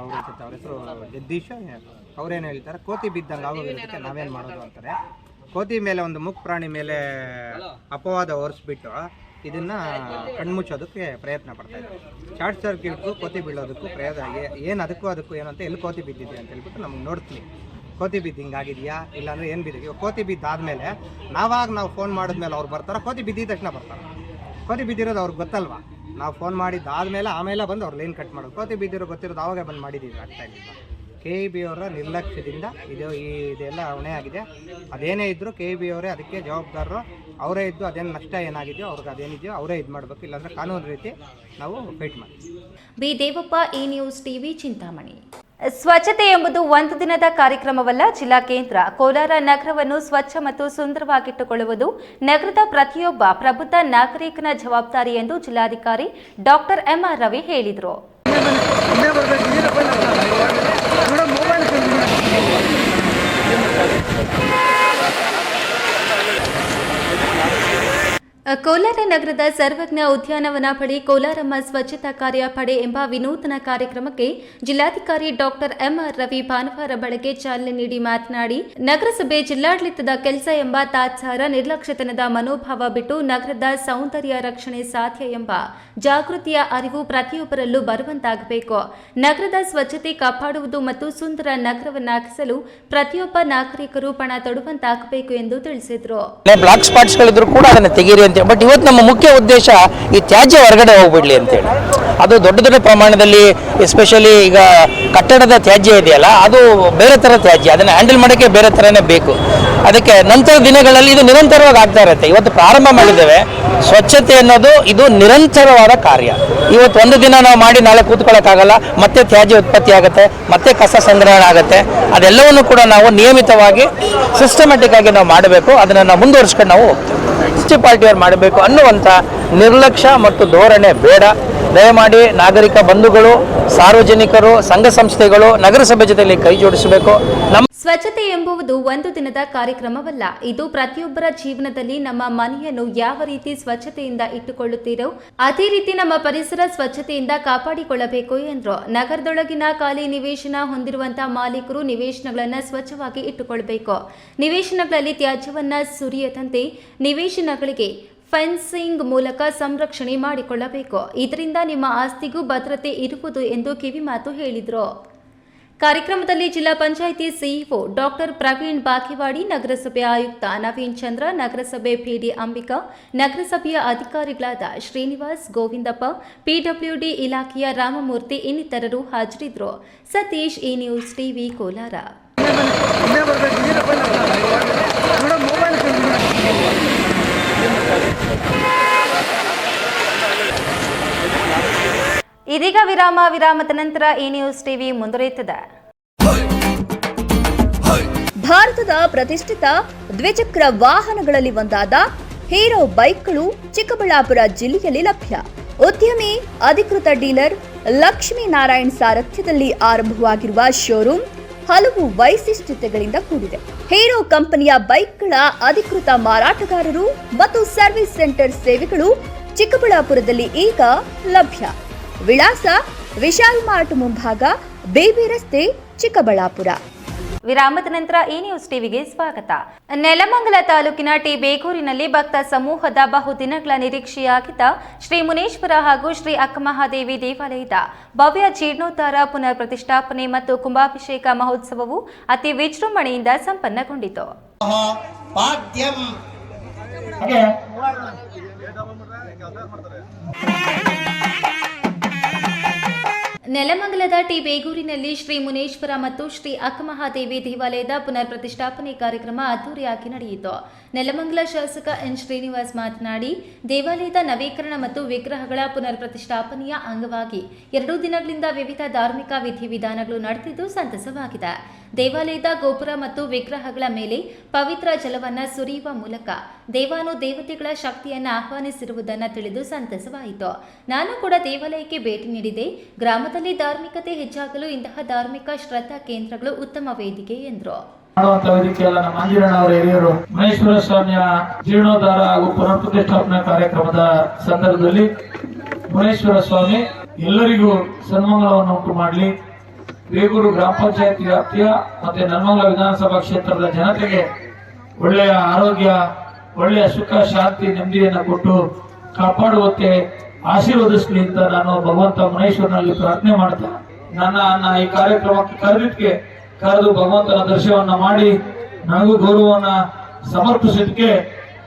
ಅವ್ರ ಅವ್ರ ಹೆಸರು ಜಗದೀಶ್ ಅವ್ರೇನು ಹೇಳ್ತಾರೆ, ಕೋತಿ ಬಿದ್ದಂಗೆ ಆಗೋಗಿರುತ್ತೆ ನಾವೇನು ಮಾಡೋದು ಅಂತಾರೆ. ಕೋತಿ ಮೇಲೆ ಒಂದು ಮುಖ ಪ್ರಾಣಿ ಮೇಲೆ ಅಪವಾದ ಹೊರಿಸ್ಬಿಟ್ಟು ಇದನ್ನ ಕಣ್ಮುಚ್ಚೋದಕ್ಕೆ ಪ್ರಯತ್ನ ಪಡ್ತಾ ಇದ್ದಾರೆ. ಶಾರ್ಟ್ ಸರ್ಕ್ಯೂಟ್ಗೂ ಕೋತಿ ಬೀಳೋದಕ್ಕೂ ಪ್ರಯತ್ನ ಏನು ಅದಕ್ಕೂ ಅದಕ್ಕೂ ಏನಂತ ಎಲ್ಲಿ ಕೋತಿ ಬಿದ್ದಿದೆ ಅಂತ ಹೇಳ್ಬಿಟ್ಟು ನಮ್ಗೆ ನೋಡ್ತೀನಿ ಕೋತಿ ಬಿದ್ದು ಹಿಂಗಾಗಿದೆಯಾ? ಇಲ್ಲಾಂದ್ರೆ ಏನು ಬಿದ್ದಿದೆ? ಇವಾಗ ಕೋತಿ ಬಿದ್ದಾದ್ಮೇಲೆ ನಾವಾಗ ನಾವು ಫೋನ್ ಮಾಡಿದ್ಮೇಲೆ ಅವ್ರು ಬರ್ತಾರೆ ಕೋತಿ ಬಿದ್ದಿದ ತಕ್ಷಣ ಬರ್ತಾರೆ. ಕೋತಿ ಬಿದ್ದಿರೋದು ಅವ್ರಿಗೆ ಗೊತ್ತಲ್ವಾ? ನಾವು ಫೋನ್ ಮಾಡಿದ್ದಾದ್ಮೇಲೆ ಆಮೇಲೆ ಬಂದು ಅವ್ರು ಲೈನ್ ಕಟ್ ಮಾಡೋದು. ಕೋತಿ ಬಿದ್ದಿರೋ ಗೊತ್ತಿರೋದು ಅವಾಗೇ ಬಂದು ಮಾಡಿದ್ದೀವಿ ಆಗ್ತಾ ಇಲ್ಲ ಕೆ ಇ ಬಿ ಅವರ ನಿರ್ಲಕ್ಷ್ಯದಿಂದ ಇದು ಈ ಇದೆಲ್ಲ ಹೊಣೆ ಆಗಿದೆ. ಅದೇನೇ ಇದ್ದರೂ ಕೆ ಇ ಬಿ ಅವರೇ ಅದಕ್ಕೆ ಜವಾಬ್ದಾರರು. ಅವರೇ ಇದ್ದು ಅದೇನು ನಷ್ಟ ಏನಾಗಿದೆಯೋ ಅವ್ರಿಗೆ ಅದೇನಿದೆಯೋ ಅವರೇ ಇದು ಮಾಡಬೇಕು. ಇಲ್ಲಾಂದರೆ ಕಾನೂನು ರೀತಿ ನಾವು ಫೈಟ್ ಮಾಡ್ತೀವಿ. ಬಿ ದೇವಪ್ಪ ಈ ನ್ಯೂಸ್ ಟಿವಿ ಚಿಂತಾಮಣಿ. ಸ್ವಚ್ಛತೆ ಎಂಬುದು ಒಂದು ದಿನದ ಕಾರ್ಯಕ್ರಮವಲ್ಲ ಜಿಲ್ಲಾ ಕೇಂದ್ರ. ಕೋಲಾರ ನಗರವನ್ನು ಸ್ವಚ್ಛ ಮತ್ತು ಸುಂದರವಾಗಿಟ್ಟುಕೊಳ್ಳುವುದು ನಗರದ ಪ್ರತಿಯೊಬ್ಬ ಪ್ರಬುದ್ಧ ನಾಗರಿಕನ ಜವಾಬ್ದಾರಿ ಎಂದು ಜಿಲ್ಲಾಧಿಕಾರಿ ಡಾಕ್ಟರ್ ಎಂಆರ್ ರವಿ ಹೇಳಿದರು. Thank you. ಕೋಲಾರ ನಗರದ ಸರ್ವಜ್ಞ ಉದ್ಯಾನವನ ಬಳಿ ಕೋಲಾರಮ್ಮ ಸ್ವಚ್ಛತಾ ಕಾರ್ಯ ಪಡೆ ಎಂಬ ವಿನೂತನ ಕಾರ್ಯಕ್ರಮಕ್ಕೆ ಜಿಲ್ಲಾಧಿಕಾರಿ ಡಾಕ್ಟರ್ ಎಂಆರ್ ರವಿ ಭಾನುವಾರ ಬೆಳಗ್ಗೆ ಚಾಲನೆ ನೀಡಿ ಮಾತನಾಡಿ, ನಗರಸಭೆ ಜಿಲ್ಲಾಡಳಿತದ ಕೆಲಸ ಎಂಬ ತಾತ್ಸಾರ ನಿರ್ಲಕ್ಷ್ಯತನದ ಮನೋಭಾವ ಬಿಟ್ಟು ನಗರದ ಸೌಂದರ್ಯ ರಕ್ಷಣೆ ಸಾಧ್ಯ ಎಂಬ ಜಾಗೃತಿಯ ಅರಿವು ಪ್ರತಿಯೊಬ್ಬರಲ್ಲೂ ಬರುವಂತಾಗಬೇಕು. ನಗರದ ಸ್ವಚ್ಛತೆ ಕಾಪಾಡುವುದು ಮತ್ತು ಸುಂದರ ನಗರವನ್ನಾಗಿಸಲು ಪ್ರತಿಯೊಬ್ಬ ನಾಗರಿಕರು ಪಣ ತೊಡುವಂತಾಗಬೇಕು ಎಂದು ತಿಳಿಸಿದರು. ಬಟ್ ಇವತ್ತು ನಮ್ಮ ಮುಖ್ಯ ಉದ್ದೇಶ ಈ ತ್ಯಾಜ್ಯ ಹೊರಗಡೆ ಹೋಗ್ಬಿಡ್ಲಿ ಅಂತೇಳಿ. ಅದು ದೊಡ್ಡ ದೊಡ್ಡ ಪ್ರಮಾಣದಲ್ಲಿ ಎಸ್ಪೆಷಲಿ ಈಗ ಕಟ್ಟಡದ ತ್ಯಾಜ್ಯ ಇದೆಯಲ್ಲ, ಅದು ಬೇರೆ ಥರ ತ್ಯಾಜ್ಯ. ಅದನ್ನು ಹ್ಯಾಂಡಲ್ ಮಾಡೋಕ್ಕೆ ಬೇರೆ ಥರನೇ ಬೇಕು. ಅದಕ್ಕೆ ನಂತರ ದಿನಗಳಲ್ಲಿ ಇದು ನಿರಂತರವಾಗಿ ಆಗ್ತಾ ಇರುತ್ತೆ. ಇವತ್ತು ಪ್ರಾರಂಭ ಮಾಡಿದ್ದೇವೆ. ಸ್ವಚ್ಛತೆ ಅನ್ನೋದು ಇದು ನಿರಂತರವಾದ ಕಾರ್ಯ. ಇವತ್ತು ಒಂದು ದಿನ ನಾವು ಮಾಡಿ ನಾಳೆ ಕೂತ್ಕೊಳ್ಳೋಕ್ಕಾಗಲ್ಲ. ಮತ್ತೆ ತ್ಯಾಜ್ಯ ಉತ್ಪತ್ತಿ ಆಗುತ್ತೆ, ಮತ್ತೆ ಕಸ ಸಂಗ್ರಹಣೆ ಆಗುತ್ತೆ. ಅದೆಲ್ಲವನ್ನು ಕೂಡ ನಾವು ನಿಯಮಿತವಾಗಿ ಸಿಸ್ಟಮೆಟಿಕ್ ಆಗಿ ನಾವು ಮಾಡಬೇಕು. ಅದನ್ನು ನಾವು ಮುಂದುವರಿಸ್ಕೊಂಡು ನಾವು ಹೋಗ್ತೇವೆ. ಮುನ್ಸಿಪಾಲ್ಟಿಯವ್ರು ಮಾಡಬೇಕು ಅನ್ನುವಂಥ ನಿರ್ಲಕ್ಷ್ಯ ಮತ್ತು ಧೋರಣೆ ಬೇಡ. ದಯಮಾಡಿ ನಾಗರಿಕ ಬಂಧುಗಳು, ಸಾರ್ವಜನಿಕರು, ಸಂಘ ಸಂಸ್ಥೆಗಳು ನಗರಸಭೆ ಜೊತೆಯಲ್ಲಿ ಕೈ ಜೋಡಿಸಬೇಕು. ನಮ್ಮ ಸ್ವಚ್ಛತೆ ಎಂಬುವುದು ಒಂದು ದಿನದ ಕಾರ್ಯಕ್ರಮವಲ್ಲ. ಇದು ಪ್ರತಿಯೊಬ್ಬರ ಜೀವನದಲ್ಲಿ ನಮ್ಮ ಮನೆಯನ್ನು ಯಾವ ರೀತಿ ಸ್ವಚ್ಛತೆಯಿಂದ ಇಟ್ಟುಕೊಳ್ಳುತ್ತೀರೋ, ಅದೇ ರೀತಿ ನಮ್ಮ ಪರಿಸರ ಸ್ವಚ್ಛತೆಯಿಂದ ಕಾಪಾಡಿಕೊಳ್ಳಬೇಕು ಎಂದರು. ನಗರದೊಳಗಿನ ಖಾಲಿ ನಿವೇಶನ ಹೊಂದಿರುವಂತಹ ಮಾಲೀಕರು ನಿವೇಶನಗಳನ್ನು ಸ್ವಚ್ಛವಾಗಿ ಇಟ್ಟುಕೊಳ್ಳಬೇಕು ನಿವೇಶನಗಳಲ್ಲಿ ತ್ಯಾಜ್ಯವನ್ನು ಸುರಿಯದಂತೆ ನಿವೇಶನಗಳಿಗೆ ಫೆನ್ಸಿಂಗ್ ಮೂಲಕ ಸಂರಕ್ಷಣೆ ಮಾಡಿಕೊಳ್ಳಬೇಕು. ಇದರಿಂದ ನಿಮ್ಮ ಆಸ್ತಿಗೂ ಭದ್ರತೆ ಇರುವುದು ಎಂದು ಕಿವಿಮಾತು ಹೇಳಿದರು. ಕಾರ್ಯಕ್ರಮದಲ್ಲಿ ಜಿಲ್ಲಾ ಪಂಚಾಯಿತಿ ಸಿಇಒ ಡಾಕ್ಟರ್ ಪ್ರವೀಣ್ ಬಾಕಿವಾಡಿ ನಗರಸಭೆ ಆಯುಕ್ತ ನವೀನ್ ಚಂದ್ರ, ನಗರಸಭೆ ಪಿಡಿ ಅಂಬಿಕಾ, ನಗರಸಭೆಯ ಅಧಿಕಾರಿಗಳಾದ ಶ್ರೀನಿವಾಸ್ ಗೋವಿಂದಪ್ಪ, ಪಿಡಬ್ಲ್ಯೂಡಿ ಇಲಾಖೆಯ ರಾಮಮೂರ್ತಿ ಇನ್ನಿತರರು ಹಾಜರಿದ್ದರು. Satish E news TV Kolar. ಇದೀಗ ವಿರಾಮ, ವಿರಾಮದ ನಂತರ ಈ ನ್ಯೂಸ್ ಟಿವಿ ಮುಂದುವರಿಯುತ್ತದೆ. ಭಾರತದ ಪ್ರತಿಷ್ಠಿತ ದ್ವಿಚಕ್ರ ವಾಹನಗಳಲ್ಲಿ ಒಂದಾದ ಹೀರೋ ಬೈಕ್ಗಳು ಚಿಕ್ಕಬಳ್ಳಾಪುರ ಜಿಲ್ಲೆಯಲ್ಲಿ ಲಭ್ಯ. ಉದ್ಯಮಿ, ಅಧಿಕೃತ ಡೀಲರ್ ಲಕ್ಷ್ಮೀ ನಾರಾಯಣ್ ಸಾರಥ್ಯದಲ್ಲಿ ಆರಂಭವಾಗಿರುವ ಶೋರೂಮ್ ಹಲವು ವೈಶಿಷ್ಟ್ಯತೆಗಳಿಂದ ಕೂಡಿದೆ. ಹೀರೋ ಕಂಪನಿಯ ಬೈಕ್ಗಳ ಅಧಿಕೃತ ಮಾರಾಟಗಾರರು ಮತ್ತು ಸರ್ವಿಸ್ ಸೆಂಟರ್ ಸೇವೆಗಳು ಚಿಕ್ಕಬಳ್ಳಾಪುರದಲ್ಲಿ ಈಗ ಲಭ್ಯ. ವಿಳಾಸ ವಿಶಾಲ್ ಮಾರ್ಟ್ ಮುಂಭಾಗ ಬೇಬಿ ರಸ್ತೆ ಚಿಕ್ಕಬಳ್ಳಾಪುರ. ವಿರಾಮದ ನಂತರ ಈ ನ್ಯೂಸ್ ಟಿವಿಗೆ ಸ್ವಾಗತ. ನೆಲಮಂಗಲ ತಾಲೂಕಿನ ಟಿ ಬೇಗೂರಿನಲ್ಲಿ ಭಕ್ತ ಸಮೂಹದ ಬಹುದಿನಗಳ ನಿರೀಕ್ಷೆಯಾಗಿದ್ದ ಶ್ರೀ ಮುನೇಶ್ವರ ಹಾಗೂ ಶ್ರೀ ಅಕ್ಕಮಹಾದೇವಿ ದೇವಾಲಯದ ಭವ್ಯ ಜೀರ್ಣೋದ್ಧಾರ ಪುನರ್ ಪ್ರತಿಷ್ಠಾಪನೆ ಮತ್ತು ಕುಂಭಾಭಿಷೇಕ ಮಹೋತ್ಸವವು ಅತಿ ವಿಜೃಂಭಣೆಯಿಂದ ಸಂಪನ್ನಗೊಂಡಿತು. ಪಾದ್ಯಂ ನೆಲಮಂಗಲದ ಟಿ ಬೇಗೂರಿನಲ್ಲಿ ಶ್ರೀ ಮುನೇಶ್ವರ ಮತ್ತು ಶ್ರೀ ಅಕ್ಕಮಹಾದೇವಿ ದೇವಾಲಯದ ಪುನರ್ ಪ್ರತಿಷ್ಠಾಪನೆ ಕಾರ್ಯಕ್ರಮ ಅದ್ದೂರಿಯಾಗಿ ನಡೆಯಿತು. ನೆಲಮಂಗಲ ಶಾಸಕ ಎನ್ ಶ್ರೀನಿವಾಸ್ ಮಾತನಾಡಿ, ದೇವಾಲಯದ ನವೀಕರಣ ಮತ್ತು ವಿಗ್ರಹಗಳ ಪುನರ್ ಪ್ರತಿಷ್ಠಾಪನೆಯ ಅಂಗವಾಗಿ ಎರಡು ದಿನಗಳಿಂದ ವಿವಿಧ ಧಾರ್ಮಿಕ ವಿಧಿವಿಧಾನಗಳು ನಡೆದಿದ್ದು ಸಂತಸವಾಗಿದೆ. ದೇವಾಲಯದ ಗೋಪುರ ಮತ್ತು ವಿಗ್ರಹಗಳ ಮೇಲೆ ಪವಿತ್ರ ಜಲವನ್ನು ಸುರಿಯುವ ಮೂಲಕ ದೇವಾನು ದೇವತೆಗಳ ಶಕ್ತಿಯನ್ನು ಆಹ್ವಾನಿಸಿರುವುದನ್ನು ತಿಳಿದು ಸಂತಸವಾಯಿತು. ನಾನು ಕೂಡ ದೇವಾಲಯಕ್ಕೆ ಭೇಟಿ ನೀಡಿದೆ. ಗ್ರಾಮದಲ್ಲಿ ಧಾರ್ಮಿಕತೆ ಹೆಚ್ಚಾಗಲು ಇಂತಹ ಧಾರ್ಮಿಕ ಶ್ರದ್ಧಾ ಕೇಂದ್ರಗಳು ಉತ್ತಮ ವೇದಿಕೆ ಎಂದರು. ಮಾಡುವಂತ ವೇದಿಕೆಯಲ್ಲ ನಮ್ಮ ಅವರ ಹಿರಿಯರು, ಮಹೇಶ್ವರ ಸ್ವಾಮಿಯ ಜೀರ್ಣೋದ್ಧಾರ ಹಾಗೂ ಪುನರ್ ಪ್ರತಿಷ್ಠಾಪನಾ ಕಾರ್ಯಕ್ರಮದ ಸಂದರ್ಭದಲ್ಲಿ ಮಹೇಶ್ವರ ಸ್ವಾಮಿ, ಎಲ್ಲರಿಗೂ ಸನ್ಮಂಗಳವನ್ನು ಉಂಟು ಮಾಡಲಿ. ಬೇಗೂರು ಗ್ರಾಮ ಪಂಚಾಯತ್ ವ್ಯಾಪ್ತಿಯ ಮತ್ತೆ ನನ್ಮಂಗಲ ವಿಧಾನಸಭಾ ಕ್ಷೇತ್ರದ ಜನತೆಗೆ ಒಳ್ಳೆಯ ಆರೋಗ್ಯ, ಒಳ್ಳೆಯ ಸುಖ, ಶಾಂತಿ, ನೆಮ್ಮದಿಯನ್ನು ಕೊಟ್ಟು ಕಾಪಾಡುವಂತೆ ಆಶೀರ್ವದಿಸಲಿ ಅಂತ ನಾನು ಭಗವಂತ ಮಹೇಶ್ವರನಲ್ಲಿ ಪ್ರಾರ್ಥನೆ ಮಾಡ್ತಾ ನನ್ನ ಈ ಕಾರ್ಯಕ್ರಮಕ್ಕೆ ಕರೆದಿದ್ದಕ್ಕೆ ಕರೆದು ಭಗವಂತನ ದರ್ಶನವನ್ನ ಮಾಡಿ ನನಗೂ ಗೌರವವನ್ನ ಸಮರ್ಪಿಸಿದ್ದಕ್ಕೆ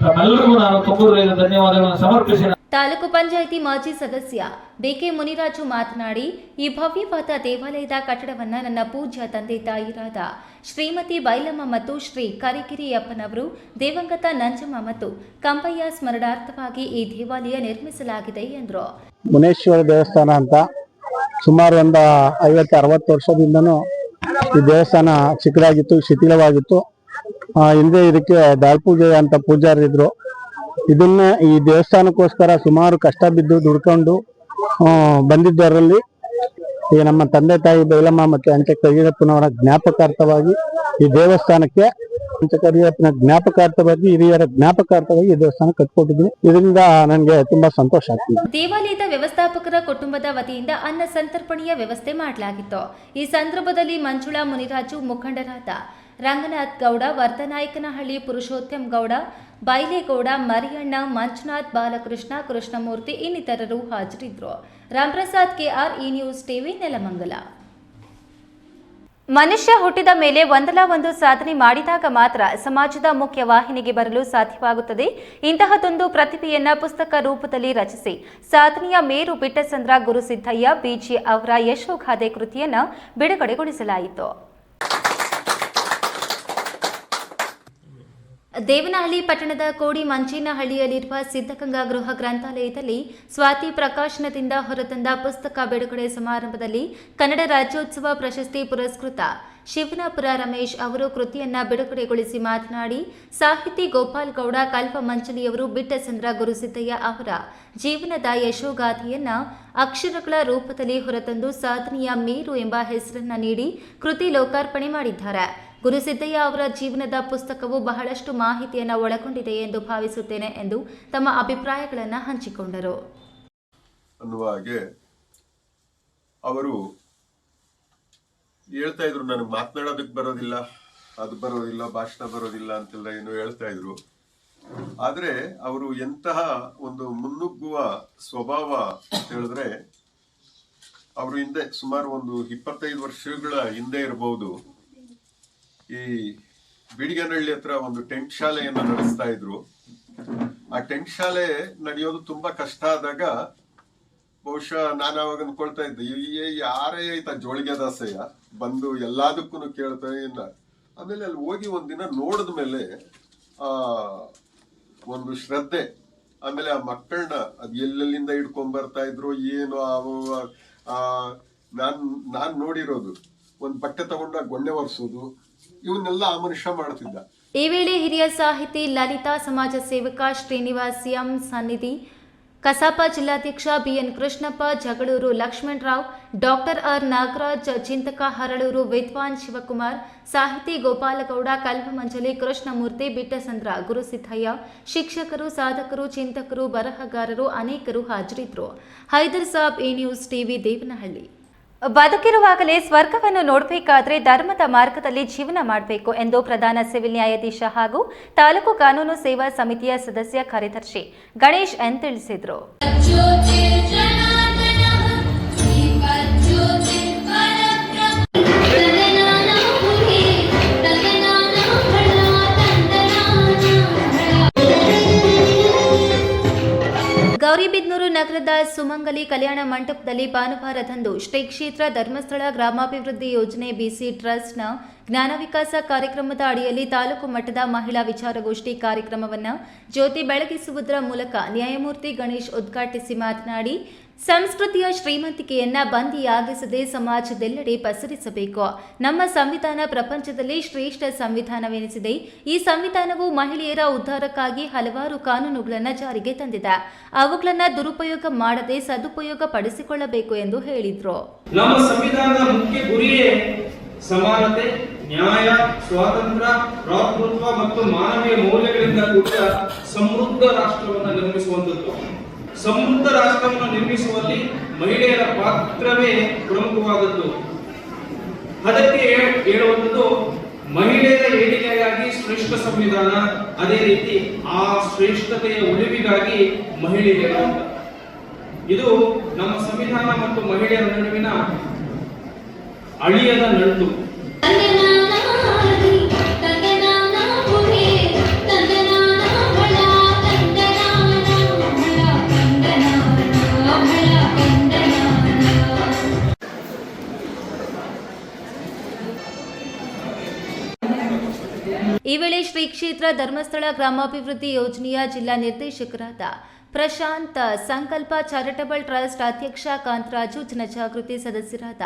ತಮ್ಮೆಲ್ಲರಿಗೂ ನಾನು ತುಂಬ ಧನ್ಯವಾದಗಳನ್ನು ಸಮರ್ಪಿಸಿ. ತಾಲೂಕು ಪಂಚಾಯಿತಿ ಮಾಜಿ ಸದಸ್ಯ ಬಿಕೆ ಮುನಿರಾಜು ಮಾತನಾಡಿ ಈ ಭವ್ಯವಾದ ದೇವಾಲಯದ ಕಟ್ಟಡವನ್ನು ನನ್ನ ಪೂಜ್ಯ ತಂದೆ ತಾಯಿರಾದ ಶ್ರೀಮತಿ ಬೈಲಮ್ಮ ಮತ್ತು ಶ್ರೀ ಕರಿಗಿರಿಯಪ್ಪನವರು ದೇವಂಗತ ನಂಜಮ್ಮ ಮತ್ತು ಕಂಬಯ್ಯ ಸ್ಮರಣಾರ್ಥವಾಗಿ ಈ ದೇವಾಲಯ ನಿರ್ಮಿಸಲಾಗಿದೆ ಎಂದರು. ಮುನೇಶ್ವರ ದೇವಸ್ಥಾನ ಅಂತ ಸುಮಾರು ಒಂದು ಐವತ್ತು ಅರವತ್ತು ವರ್ಷದಿಂದನೂ ಈ ದೇವಸ್ಥಾನ ಚಿಕ್ಕದಾಗಿತ್ತು ಶಿಥಿಲವಾಗಿತ್ತು. ಆ, ಹಿಂದೆ ಇದಕ್ಕೆ ದಾಳ್ಪೂಜೆ ಅಂತ ಪೂಜಾರಿದ್ರು. ಇದನ್ನ ಈ ದೇವಸ್ಥಾನಕ್ಕೋಸ್ಕರ ಸುಮಾರು ಕಷ್ಟ ಬಿದ್ದು ದುಡ್ಕೊಂಡು ಬಂದಿದ್ದರಲ್ಲಿ ಈ ನಮ್ಮ ತಂದೆ ತಾಯಿ ಬೈಲಮ್ಮ ಮತ್ತೆ ಅಂಚೆ ಕೈಗಪ್ಪನವರ ಜ್ಞಾಪಕಾರ್ಥವಾಗಿ ಈ ದೇವಸ್ಥಾನಕ್ಕೆ ಪಂಚಕರಿಯಪ್ಪನ ಜ್ಞಾಪಕಾರ್ಥವಾಗಿ, ಹಿರಿಯರ ಜ್ಞಾಪಕಾರ್ಥವಾಗಿ ಈ ದೇವಸ್ಥಾನ ಕಟ್ಕೊಟ್ಟಿದ್ದೀನಿ. ಇದರಿಂದ ನನಗೆ ತುಂಬಾ ಸಂತೋಷ ಆಗ್ತಿದೆ. ದೇವಾಲಯದ ವ್ಯವಸ್ಥಾಪಕರ ಕುಟುಂಬದ ವತಿಯಿಂದ ಅನ್ನ ಸಂತರ್ಪಣೆಯ ವ್ಯವಸ್ಥೆ ಮಾಡಲಾಗಿತ್ತು. ಈ ಸಂದರ್ಭದಲ್ಲಿ ಮಂಜುಳಾ ಮುನಿರಾಜು ಮುಖಂಡರಾದ ರಂಗನಾಥ್ ಗೌಡ, ವರ್ತನಾಯಕನಹಳ್ಳಿ ಪುರುಷೋತ್ತಮ್ ಗೌಡ, ಬೈಲೇಗೌಡ, ಮರಿಯಣ್ಣ, ಮಂಜುನಾಥ್ ಬಾಲಕೃಷ್ಣ, ಕೃಷ್ಣಮೂರ್ತಿ ಇನ್ನಿತರರು ಹಾಜರಿದ್ದರು. Ramprasad KR E news TV, Nelamangala. ಮನುಷ್ಯ ಹುಟ್ಟಿದ ಮೇಲೆ ಒಂದಲ್ಲ ಒಂದು ಸಾಧನೆ ಮಾಡಿದಾಗ ಮಾತ್ರ ಸಮಾಜದ ಮುಖ್ಯ ವಾಹಿನಿಗೆ ಬರಲು ಸಾಧ್ಯವಾಗುತ್ತದೆ. ಇಂತಹದೊಂದು ಪ್ರತಿಭೆಯನ್ನ ಪುಸ್ತಕ ರೂಪದಲ್ಲಿ ರಚಿಸಿ. ಸಾಧನೆಯ ಮೇರು ಬಿಟ್ಟಸಂದ್ರ ಗುರುಸಿದ್ದಯ್ಯ ಬಿಜಿ ಅವರ ಯಶೋಗಾದೆ ಕೃತಿಯನ್ನು ಬಿಡುಗಡೆಗೊಳಿಸಲಾಯಿತು. ದೇವನಹಳ್ಳಿ ಪಟ್ಟಣದ ಕೋಡಿ ಮಂಚೇನಹಳ್ಳಿಯಲ್ಲಿರುವ ಸಿದ್ಧಗಂಗಾ ಗೃಹ ಗ್ರಂಥಾಲಯದಲ್ಲಿ ಸ್ವಾತಿ ಪ್ರಕಾಶನದಿಂದ ಹೊರತಂದ ಪುಸ್ತಕ ಬಿಡುಗಡೆ ಸಮಾರಂಭದಲ್ಲಿ ಕನ್ನಡ ರಾಜ್ಯೋತ್ಸವ ಪ್ರಶಸ್ತಿ ಪುರಸ್ಕೃತ ಶಿವನಾಪುರ ರಮೇಶ್ ಅವರು ಕೃತಿಯನ್ನ ಬಿಡುಗಡೆಗೊಳಿಸಿ ಮಾತನಾಡಿ, ಸಾಹಿತಿ ಗೋಪಾಲ್ ಗೌಡ ಕಲ್ಪಮಂಚಲಿಯವರು ಬಿಟ್ಟಚಂದ್ರ ಗುರುಸಿದ್ದಯ್ಯ ಅವರ ಜೀವನದ ಯಶೋಗಾಥೆಯನ್ನ ಅಕ್ಷರಗಳ ರೂಪದಲ್ಲಿ ಹೊರತಂದು ಸಾಧನೆಯ ಮೇರು ಎಂಬ ಹೆಸರನ್ನ ನೀಡಿ ಕೃತಿ ಲೋಕಾರ್ಪಣೆ ಮಾಡಿದ್ದಾರೆ. ಗುರುಸಿದ್ದಯ್ಯ ಅವರ ಜೀವನದ ಪುಸ್ತಕವು ಬಹಳಷ್ಟು ಮಾಹಿತಿಯನ್ನು ಒಳಗೊಂಡಿದೆ ಎಂದು ಭಾವಿಸುತ್ತೇನೆ ಎಂದು ತಮ್ಮ ಅಭಿಪ್ರಾಯಗಳನ್ನು ಹಂಚಿಕೊಂಡರು. ಅನ್ನುವ ಹಾಗೆ ಅವರು ಹೇಳ್ತಾ ಇದ್ರು ನನಗೆ ಮಾತನಾಡೋದಕ್ಕೆ ಬರೋದಿಲ್ಲ, ಅದು ಬರೋದಿಲ್ಲ, ಭಾಷಣ ಬರೋದಿಲ್ಲ ಅಂತೆಲ್ಲ ಏನು ಹೇಳ್ತಾ ಇದ್ರು. ಆದ್ರೆ ಅವರು ಎಂತಹ ಒಂದು ಮುನ್ನುಗ್ಗುವ ಸ್ವಭಾವ ಅಂತ ಹೇಳಿದ್ರೆ, ಅವರು ಹಿಂದೆ ಸುಮಾರು ಒಂದು ಇಪ್ಪತ್ತೈದು ವರ್ಷಗಳ ಹಿಂದೆ ಇರಬಹುದು. ಈ ಬಿಡಿಗನಹಳ್ಳಿ ಹತ್ರ ಒಂದು ಟೆಂಟ್ ಶಾಲೆಯನ್ನು ನಡೆಸ್ತಾ ಇದ್ರು. ಆ ಟೆಂಟ್ ಶಾಲೆ ನಡೆಯೋದು ತುಂಬಾ ಕಷ್ಟ ಆದಾಗ ಬಹುಶಃ ನಾನು ಅವಾಗ ಅನ್ಕೊಳ್ತಾ ಇದ್ದೆ ಯಾರೇ ಆಯ್ತಾ ಜೋಳಿಗೆ ದಾಸಯ್ಯ, ಬಂದು ಎಲ್ಲದಕ್ಕೂ ಕೇಳ್ತಾ ಇಲ್ಲ. ಆಮೇಲೆ ಅಲ್ಲಿ ಹೋಗಿ ಒಂದಿನ ನೋಡಿದ ಮೇಲೆ, ಆ, ಒಂದು ಶ್ರದ್ಧೆ, ಆಮೇಲೆ ಆ ಮಕ್ಕಳನ್ನ ಅದ್ ಎಲ್ಲೆಲ್ಲಿಂದ ಹಿಡ್ಕೊಂಡ್ ಬರ್ತಾ ಇದ್ರು, ಏನು, ಆ ನಾನ್ ನಾನ್ ನೋಡಿರೋದು, ಒಂದ್ ಬಟ್ಟೆ ತಗೊಂಡಾಗ ಗೊಂಡೆ ಒರೆಸೋದು ಇವನ್ನೆಲ್ಲ ಮನುಷ್ಯ ಮಾಡುತ್ತಿದ್ದ ಈ ವೇಳೆ ಹಿರಿಯ ಸಾಹಿತಿ ಲಲಿತಾ ಸಮಾಜ ಸೇವಕ ಶ್ರೀನಿವಾಸ್ ಎಂ ಸನ್ನಿಧಿ, ಕಸಾಪ ಜಿಲ್ಲಾಧ್ಯಕ್ಷ BN Krishnappa, Jagaluru Lakshmanrao doctor R Nagaraj, ಚಿಂತಕ ಹರಳೂರು ವಿದ್ವಾನ್ ಶಿವಕುಮಾರ್, ಸಾಹಿತಿ ಗೋಪಾಲಗೌಡ, ಕಲ್ಪಮಂಜಲಿ ಕೃಷ್ಣಮೂರ್ತಿ, ಬಿಟ್ಟಸಂದ್ರ ಗುರುಸಿದ್ದಯ್ಯ ಶಿಕ್ಷಕರು, ಸಾಧಕರು, ಚಿಂತಕರು, ಬರಹಗಾರರು ಅನೇಕರು ಹಾಜರಿದ್ದರು. ಹೈದರ್ ಸಾಬ್ ಈ ನ್ಯೂಸ್ ಟಿವಿ, ದೇವನಹಳ್ಳಿ. ಬದುಕಿರುವಾಗಲೇ ಸ್ವರ್ಗವನ್ನು ನೋಡಬೇಕಾದ್ರೆ ಧರ್ಮದ ಮಾರ್ಗದಲ್ಲಿ ಜೀವನ ಮಾಡಬೇಕು ಎಂದು ಪ್ರಧಾನ ಸಿವಿಲ್ ನ್ಯಾಯಾಧೀಶ ಹಾಗೂ ತಾಲೂಕು ಕಾನೂನು ಸೇವಾ ಸಮಿತಿಯ ಸದಸ್ಯ ಕಾರ್ಯದರ್ಶಿ ಗಣೇಶ್ ಎನ್ ತಿಳಿಸಿದರು. ಗೌರಿಬಿದನೂರು ನಗರದ ಸುಮಂಗಲಿ ಕಲ್ಯಾಣ ಮಂಟಪದಲ್ಲಿ ಭಾನುವಾರದಂದು ಶ್ರೀ ಕ್ಷೇತ್ರ ಧರ್ಮಸ್ಥಳ ಗ್ರಾಮಾಭಿವೃದ್ಧಿ ಯೋಜನೆ ಬಿಸಿ ಟ್ರಸ್ಟ್ನ ಜ್ಞಾನ ವಿಕಾಸ ಕಾರ್ಯಕ್ರಮದ ಅಡಿಯಲ್ಲಿ ತಾಲೂಕು ಮಟ್ಟದ ಮಹಿಳಾ ವಿಚಾರಗೋಷ್ಠಿ ಕಾರ್ಯಕ್ರಮವನ್ನು ಜ್ಯೋತಿ ಬೆಳಗಿಸುವುದರ ಮೂಲಕ ನ್ಯಾಯಮೂರ್ತಿ ಗಣೇಶ್ ಉದ್ಘಾಟಿಸಿ ಮಾತನಾಡಿ ಸಂಸ್ಕೃತಿಯ ಶ್ರೀಮಂತಿಕೆಯನ್ನ ಬಂದಿಯಾಗಿಸದೆ ಸಮಾಜದೆಲ್ಲೆಡೆ ಪಸರಿಸಬೇಕು. ನಮ್ಮ ಸಂವಿಧಾನ ಪ್ರಪಂಚದಲ್ಲಿ ಶ್ರೇಷ್ಠ ಸಂವಿಧಾನವೆನಿಸಿದೆ. ಈ ಸಂವಿಧಾನವು ಮಹಿಳೆಯರ ಉದ್ಧಾರಕ್ಕಾಗಿ ಹಲವಾರು ಕಾನೂನುಗಳನ್ನು ಜಾರಿಗೆ ತಂದಿದೆ. ಅವುಗಳನ್ನು ದುರುಪಯೋಗ ಮಾಡದೆ ಸದುಪಯೋಗ ಪಡಿಸಿಕೊಳ್ಳಬೇಕು ಎಂದು ಹೇಳಿದರು. ನಮ್ಮ ಸಂವಿಧಾನದ ಮುಖ್ಯ ಗುರಿಯೇ ಸಮಾನತೆ, ನ್ಯಾಯ, ಸ್ವಾತಂತ್ರ್ಯ ಮತ್ತು ಮಾನವೀಯ ಮೌಲ್ಯಗಳಿಂದ ಕೂಡಿದ ಸಮೃದ್ಧ ರಾಷ್ಟ್ರವನ್ನು ಸಮೃದ್ಧ ರಾಷ್ಟ್ರವನ್ನು ನಿರ್ಮಿಸುವಲ್ಲಿ ಮಹಿಳೆಯರ ಪಾತ್ರವೇ ಪ್ರಮುಖವಾದದ್ದು. ಅದಕ್ಕೆ ಹೇಳುವಂಥದ್ದು, ಮಹಿಳೆಯರ ಏಳಿಗೆಗಾಗಿ ಶ್ರೇಷ್ಠ ಸಂವಿಧಾನ, ಅದೇ ರೀತಿ ಆ ಶ್ರೇಷ್ಠತೆಯ ಉಳಿವಿಗಾಗಿ ಮಹಿಳೆಯರು ಇದು ನಮ್ಮ ಸಂವಿಧಾನ ಮತ್ತು ಮಹಿಳೆಯರ ನಡುವಿನ ಅಳಿಯದ ನಂಟು. ಈ ವೇಳೆ ಶ್ರೀ ಕ್ಷೇತ್ರ ಧರ್ಮಸ್ಥಳ ಗ್ರಾಮಾಭಿವೃದ್ಧಿ ಯೋಜನೆಯ ಜಿಲ್ಲಾ ನಿರ್ದೇಶಕರಾದ ಪ್ರಶಾಂತ್ ಸಂಕಲ್ಪ ಚಾರಿಟಬಲ್ ಟ್ರಸ್ಟ್ ಅಧ್ಯಕ್ಷ ಕಾಂತರಾಜು ಜನಜಾಗೃತಿ ಸದಸ್ಯರಾದ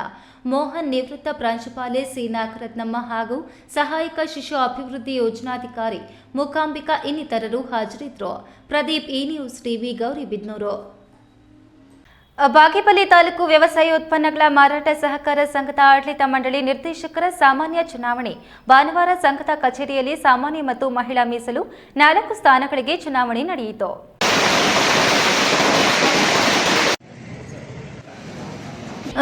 ಮೋಹನ್ ನಿವೃತ್ತ ಪ್ರಾಂಶುಪಾಲೆ ಸಿ ರತ್ನಮ್ಮ ಹಾಗೂ ಸಹಾಯಕ ಶಿಶು ಅಭಿವೃದ್ಧಿ ಯೋಜನಾಧಿಕಾರಿ ಮೂಕಾಂಬಿಕಾ ಇನ್ನಿತರರು ಹಾಜರಿದ್ದರು. Pradeep E news TV Gauribidanur Bagepalli taluk ವ್ಯವಸಾಯ ಉತ್ಪನ್ನಗಳ ಮಾರಾಟ ಸಹಕಾರ ಸಂಘದ ಆಡಳಿತ ಮಂಡಳಿ ನಿರ್ದೇಶಕರ ಸಾಮಾನ್ಯ ಚುನಾವಣೆ. ಭಾನುವಾರ ಸಂಘದ ಕಚೇರಿಯಲ್ಲಿ ಸಾಮಾನ್ಯ ಮತ್ತು ಮಹಿಳಾ ಮೀಸಲು ನಾಲ್ಕು ಸ್ಥಾನಗಳಿಗೆ ಚುನಾವಣೆ ನಡೆಯಿತು.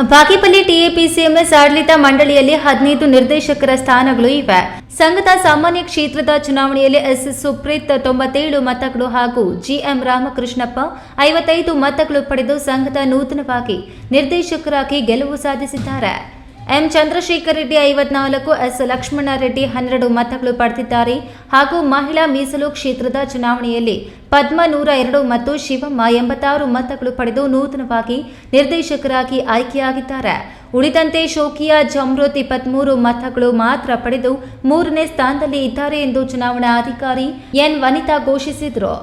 ಬಾಗೇಪಲ್ಲಿ ಟಿಎಪಿಸಿಎಂಎಸ್ ಆಡಳಿತ ಮಂಡಳಿಯಲ್ಲಿ ಹದಿನೈದು ನಿರ್ದೇಶಕರ ಸ್ಥಾನಗಳು ಇವೆ. ಸಂಘದ ಸಾಮಾನ್ಯ ಕ್ಷೇತ್ರದ ಚುನಾವಣೆಯಲ್ಲಿ ಎಸ್. ಸುಪ್ರೀತ್ ತೊಂಬತ್ತೇಳು ಮತಗಳು ಹಾಗೂ ಜಿಎಂ ರಾಮಕೃಷ್ಣಪ್ಪ ಐವತ್ತೈದು ಮತಗಳು ಪಡೆದು ಸಂಘದ ನೂತನವಾಗಿ ನಿರ್ದೇಶಕರಾಗಿ ಗೆಲುವು ಸಾಧಿಸಿದ್ದಾರೆ. ಎಂ ಚಂದ್ರಶೇಖರ್ ರೆಡ್ಡಿ ಐವತ್ನಾಲ್ಕು, ಎಸ್ ಲಕ್ಷ್ಮಣ ರೆಡ್ಡಿ ಹನ್ನೆರಡು ಮತಗಳು ಪಡೆದಿದ್ದಾರೆ. ಹಾಗೂ ಮಹಿಳಾ ಮೀಸಲು ಕ್ಷೇತ್ರದ ಚುನಾವಣೆಯಲ್ಲಿ ಪದ್ಮ ನೂರ ಎರಡು ಮತ್ತು ಶಿವಮ್ಮ ಎಂಬತ್ತಾರು ಮತಗಳು ಪಡೆದು ನೂತನವಾಗಿ ನಿರ್ದೇಶಕರಾಗಿ ಆಯ್ಕೆಯಾಗಿದ್ದಾರೆ. ಉಳಿದಂತೆ ಶೋಕಿಯಾ ಜಮ್ರೋತ್ ಇಪ್ಪತ್ಮೂರು ಮತಗಳು ಮಾತ್ರ ಪಡೆದು ಮೂರನೇ ಸ್ಥಾನದಲ್ಲಿ ಇದ್ದಾರೆ ಎಂದು ಚುನಾವಣಾ ಅಧಿಕಾರಿ ಎನ್ ವನಿತಾ ಘೋಷಿಸಿದರು.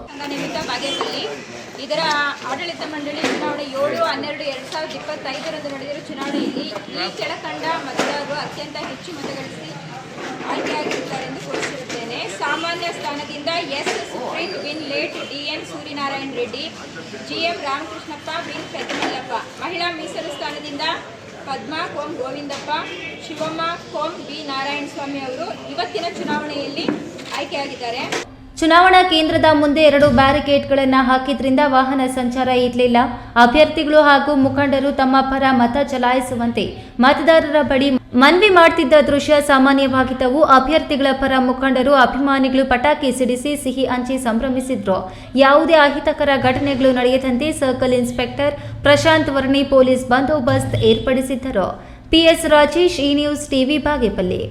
ಇದರ ಆಡಳಿತ ಮಂಡಳಿ ಚುನಾವಣೆ ಏಳು, ಹನ್ನೆರಡು, ಎರಡು ಸಾವಿರದ ಇಪ್ಪತ್ತೈದರಂದು ನಡೆದಿರುವ ಚುನಾವಣೆಯಲ್ಲಿ ಈ ಕೆಳಕಂಡ ಮತದಾರರು ಅತ್ಯಂತ ಹೆಚ್ಚು ಮತಗಳಿಸಿ ಆಯ್ಕೆಯಾಗಿರುತ್ತಾರೆ ಎಂದು ಘೋಷಿಸಿರುತ್ತೇನೆ ಸಾಮಾನ್ಯ ಸ್ಥಾನದಿಂದ S supreme win late D N Suryanarayana Reddy, G M Ramakrishnappa, win Pratimallappa ಮಹಿಳಾ ಮೀಸಲು ಸ್ಥಾನದಿಂದ ಪದ್ಮಾ ಕೋಂ ಗೋವಿಂದಪ್ಪ, ಶಿವಮ್ಮ ಕೋಂ ಬಿ ನಾರಾಯಣ ಸ್ವಾಮಿ ಅವರು ಇವತ್ತಿನ ಚುನಾವಣೆಯಲ್ಲಿ ಆಯ್ಕೆಯಾಗಿದ್ದಾರೆ. ಚುನಾವಣಾ ಕೇಂದ್ರದ ಮುಂದೆ ಎರಡು ಬ್ಯಾರಿಕೇಡ್ಗಳನ್ನು ಹಾಕಿದ್ರಿಂದ ವಾಹನ ಸಂಚಾರ ಇರಲಿಲ್ಲ. ಅಭ್ಯರ್ಥಿಗಳು ಹಾಗೂ ಮುಖಂಡರು ತಮ್ಮ ಪರ ಮತ ಚಲಾಯಿಸುವಂತೆ ಮತದಾರರ ಬಳಿ ಮನವಿ ಮಾಡ್ತಿದ್ದ ದೃಶ್ಯ ಸಾಮಾನ್ಯವಾಗಿದ್ದವು. ಅಭ್ಯರ್ಥಿಗಳ ಪರ ಮುಖಂಡರು ಅಭಿಮಾನಿಗಳು ಪಟಾಕಿ ಸಿಡಿಸಿ ಸಿಹಿ ಹಂಚಿ ಸಂಭ್ರಮಿಸಿದ್ರು. ಯಾವುದೇ ಅಹಿತಕರ ಘಟನೆಗಳು ನಡೆಯದಂತೆ circle inspector Prashant Varni police ಬಂದೋಬಸ್ತ್ ಏರ್ಪಡಿಸಿದ್ದರು. ಪಿಎಸ್ ರಾಜೇಶ್ ಈ ನ್ಯೂಸ್ ಟಿವಿ, ಬಾಗೇಪಲ್ಲಿ.